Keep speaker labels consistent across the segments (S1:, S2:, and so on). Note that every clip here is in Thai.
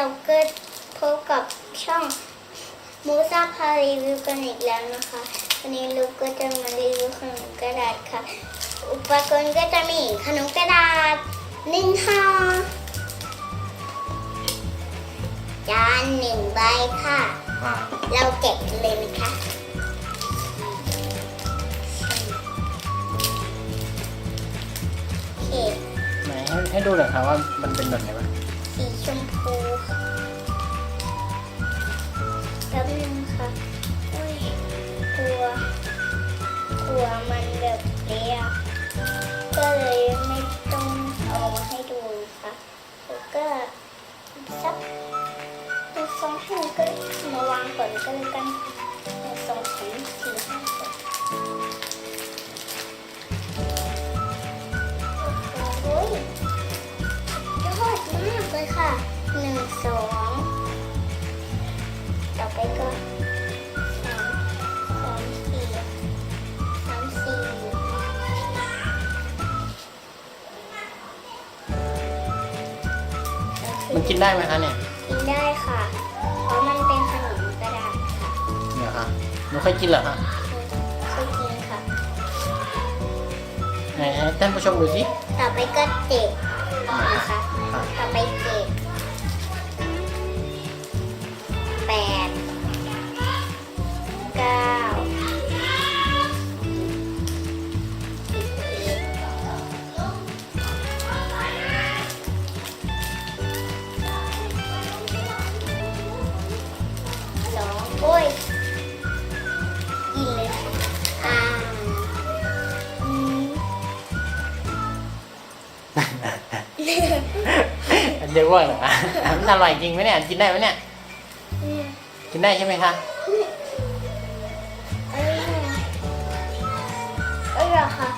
S1: พบกับช่องมูซาพารีวิวกันอีกแล้วนะคะ วันนี้ลูกก็จะมารีวิวขนมกระดาษค่ะ อุปกรณ์ก็จะมีขนมกระดาษหนึ่งห่อจานหนึ่งใบค่ะ เราแกะกันเลยนะคะ
S2: ไหนให้ให้ดูหน่อยครับว่ามันเป็นแบบไหนบ้าง
S1: สีชมพูแป๊บนึงค่ะอุ้ยกลัว กลัวมันแบบเละก็เลยไม่ต้องเอามาให้ดูค่ะแล้วก็สักตัวสองให้หนูก็มาวางก่อนก็แล้วกัน โอเคมั
S2: นกินได้ไหมคะเนี่ย
S1: กินได้ค่ะ เพราะมันเป็นขนมกระดาษค่ะ
S2: เนี่ยค่ะหนูเคยกินเหรอคะ
S1: เคยกินค่ะ
S2: ไหนให้ท่านผู้ชมดูสิ
S1: ต่อไปก็เจ็ดนะคะ
S2: อะ
S1: ต่อไปเจ็ด เดีย
S2: วว่าเหรอมันอร่อยจริงไหมเนี่ย กินได้ไหมเนี่ย
S1: อืม
S2: กินได้ใช่ไหมคะ
S1: เอ้ยเอ้ยเหรอคะ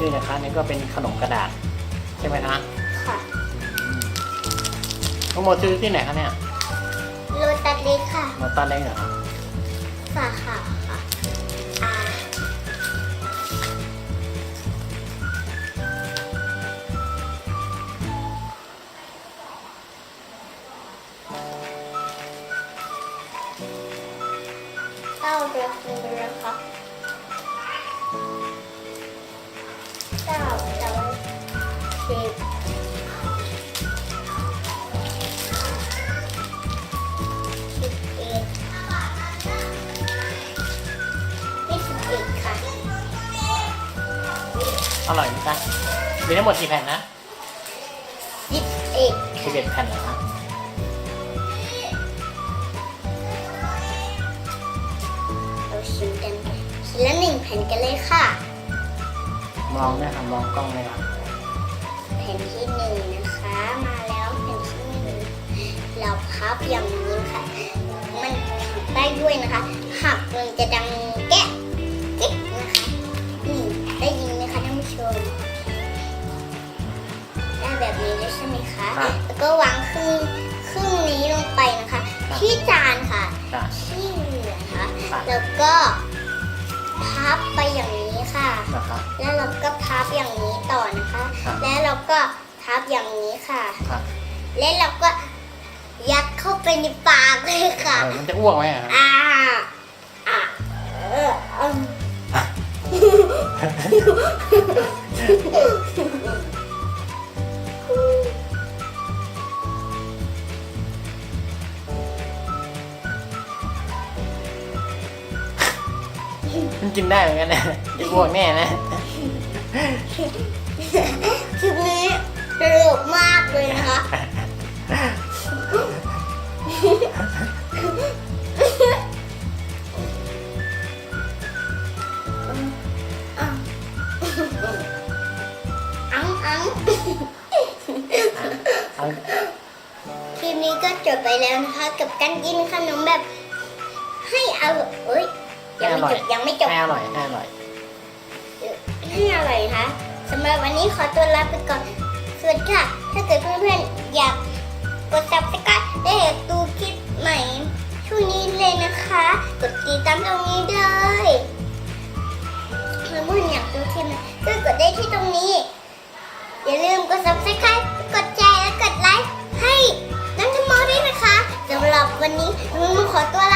S2: นี่นะคะนี่ก็เป็นขนมกระดาษ ใช่ไหมคะ
S1: ค่ะ
S2: น้องโมซื้อที่ไหนคะเนี่ย
S1: โรตัสเล็กค่ะ
S2: มาตอนเล็กเหรอคะ
S1: สาขาค่ะอ่าเก้าเดือนคุณเดือนค่ะ อ
S2: ร่อยไหมคะมีทั้งหมดกี่แผ่นนะ
S1: ยี่สิบเอ็ด
S2: สิบเอ็ดแผ่นเหรอคะ
S1: เราชิมกันชิ้นละหนึ่งแผ่นกันเลยค่ะ
S2: มองด้วยค่ะมองกล้องเลยค่ะ
S1: แผ่นที่หนึ่งนะคะ มาแล้วแผ่นที่หนึ่งเราพับอย่างนี้ค่ะ มันหักได้ด้วยนะคะ คะค่ะ แล้วก็วางครึ่งครึ่งนี้ลงไปนะคะที่จานค่ะ
S2: จ้ะ
S1: ที่เหลือนะคะ
S2: ค่ะ
S1: แล้วก็พับไปอย่างนี้ค่ะ
S2: นะคะ
S1: แล้วเราก็พับอย่างนี้ต่อนะคะ
S2: ครับ
S1: แล้วเราก็พับอย่างนี้ค่ะ
S2: ค่ะ
S1: แล้วเราก็ยัดเข้าไปในปากเลยค่ะ
S2: เออมันจะอ้วกไหมอะคะ
S1: อ่า อ่าเอออืม
S2: มันกินได้เหมือนกันนะจะอ้วกแน่นะ
S1: คลิปนี้สนุกมากเลยนะคะ อังอังคลิปนี้ก็จบไปแล้วนะคะ กับการกินขนมแบบ ให้เอาเอ้ย ยังไม่จบยังไม่จบ
S2: ให้อร่อยให้อร่อย
S1: ให้อร่อยคะสำหรับวันนี้ขอตัวลาไปก่อนสวัสดีค่ะ ถ้าเกิดเพื่อนๆอยากกดซับสไครต์ได้ดูคลิปใหม่ช่วงนี้เลยนะคะ กดติดตามตรงนี้เลยเพื่อนอยากดูคลิปไหนก็กดได้ที่ตรงนี้ อย่าลืมกดซับสไครต์กดแชร์และกดไลค์ให้น้ำชมโมด้วยนะคะสำหรับวันนี้มึงขอตัวลา